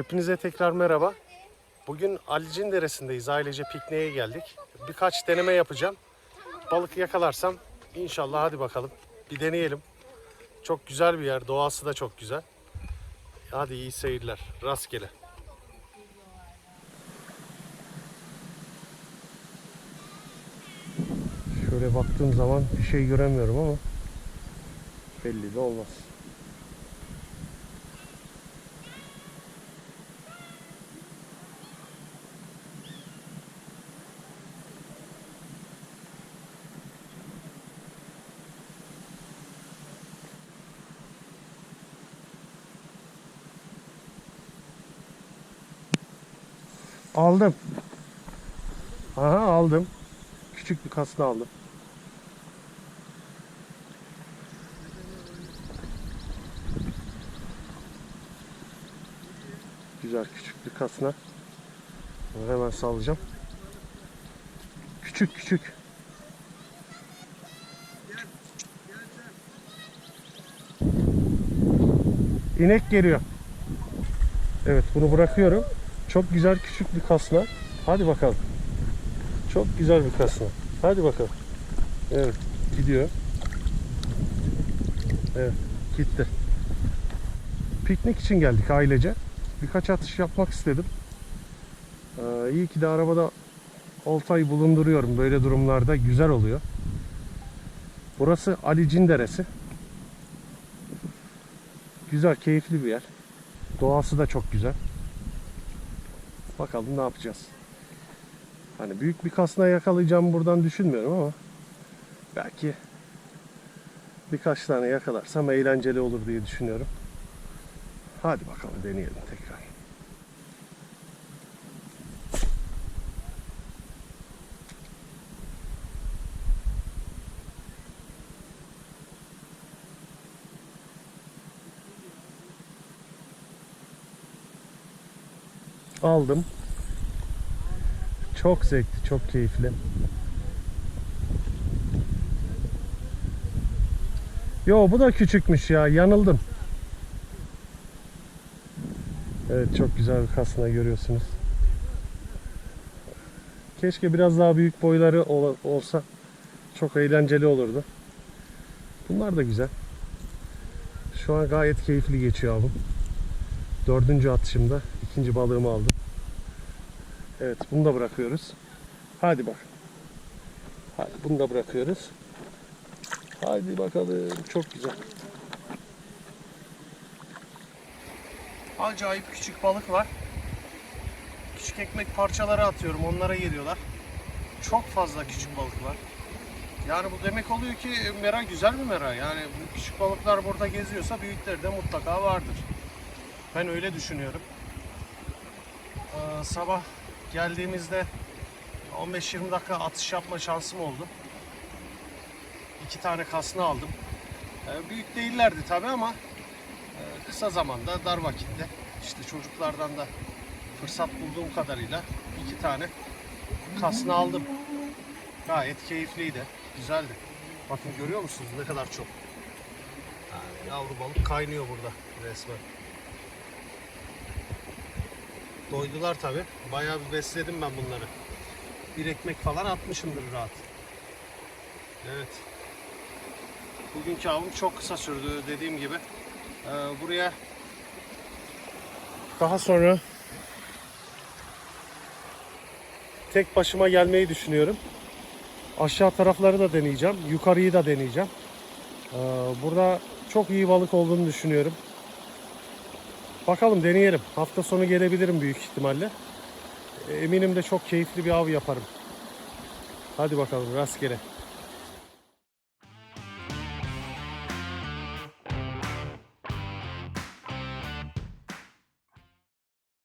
Hepinize tekrar merhaba. Bugün Alicin Deresi'ndeyiz. Ailece pikniğe geldik. Birkaç deneme yapacağım. Balık yakalarsam inşallah hadi bakalım. Bir deneyelim. Çok güzel bir yer. Doğası da çok güzel. Hadi iyi seyirler. Rastgele. Şöyle baktığım zaman bir şey göremiyorum ama belli de olmaz. Aldım. Aha aldım. Küçük bir kasını aldım. Güzel küçük bir kasına. Bunu hemen sallayacağım. Küçük küçük. İnek geliyor. Evet bunu bırakıyorum. Çok güzel küçük bir kasna. Hadi bakalım. Çok güzel bir kasna. Hadi bakalım. Evet gidiyor. Evet gitti. Piknik için geldik ailece. Birkaç atış yapmak istedim. Ee, iyi ki de arabada oltayı bulunduruyorum. Böyle durumlarda güzel oluyor. Burası Alicin Deresi. Güzel, keyifli bir yer. Doğası da çok güzel. Bakalım ne yapacağız. Hani büyük bir kasna yakalayacağımı buradan düşünmüyorum ama belki birkaç tane yakalarsam eğlenceli olur diye düşünüyorum. Hadi bakalım deneyelim tekrar. Aldım. Çok zevkli, çok keyifli. Yo bu da küçükmüş ya, yanıldım. Evet çok güzel bir kasna görüyorsunuz. Keşke biraz daha büyük boyları ol- olsa çok eğlenceli olurdu. Bunlar da güzel. Şu an gayet keyifli geçiyor avım. Dördüncü atışımda ikinci balığımı aldım. Evet bunu da bırakıyoruz. Hadi bak. Hadi bunu da bırakıyoruz. Hadi bakalım. Çok güzel. Acayip küçük balık var. Küçük ekmek parçaları atıyorum. Onlara geliyorlar. Çok fazla küçük balık var. Yani bu demek oluyor ki mera güzel bir mera. Yani bu küçük balıklar burada geziyorsa büyükleri de mutlaka vardır. Ben öyle düşünüyorum. Ee, sabah geldiğimizde 15-20 dakika atış yapma şansım oldu. İki tane kasna aldım. Ee, büyük değillerdi tabi ama e, kısa zamanda dar vakitte işte çocuklardan da fırsat bulduğum kadarıyla iki tane kasna aldım. Gayet keyifliydi, güzeldi. Bakın görüyor musunuz ne kadar çok. Yani yavru balık kaynıyor burada resmen. Doydular tabi. Bayağı bir besledim ben bunları. Bir ekmek falan atmışımdır rahat. Evet. Bugünkü avım çok kısa sürdü dediğim gibi. Ee, buraya daha sonra tek başıma gelmeyi düşünüyorum. Aşağı tarafları da deneyeceğim. Yukarıyı da deneyeceğim. Ee, burada çok iyi balık olduğunu düşünüyorum. Bakalım deneyelim. Hafta sonu gelebilirim büyük ihtimalle. Eminim de çok keyifli bir av yaparım. Hadi bakalım rastgele.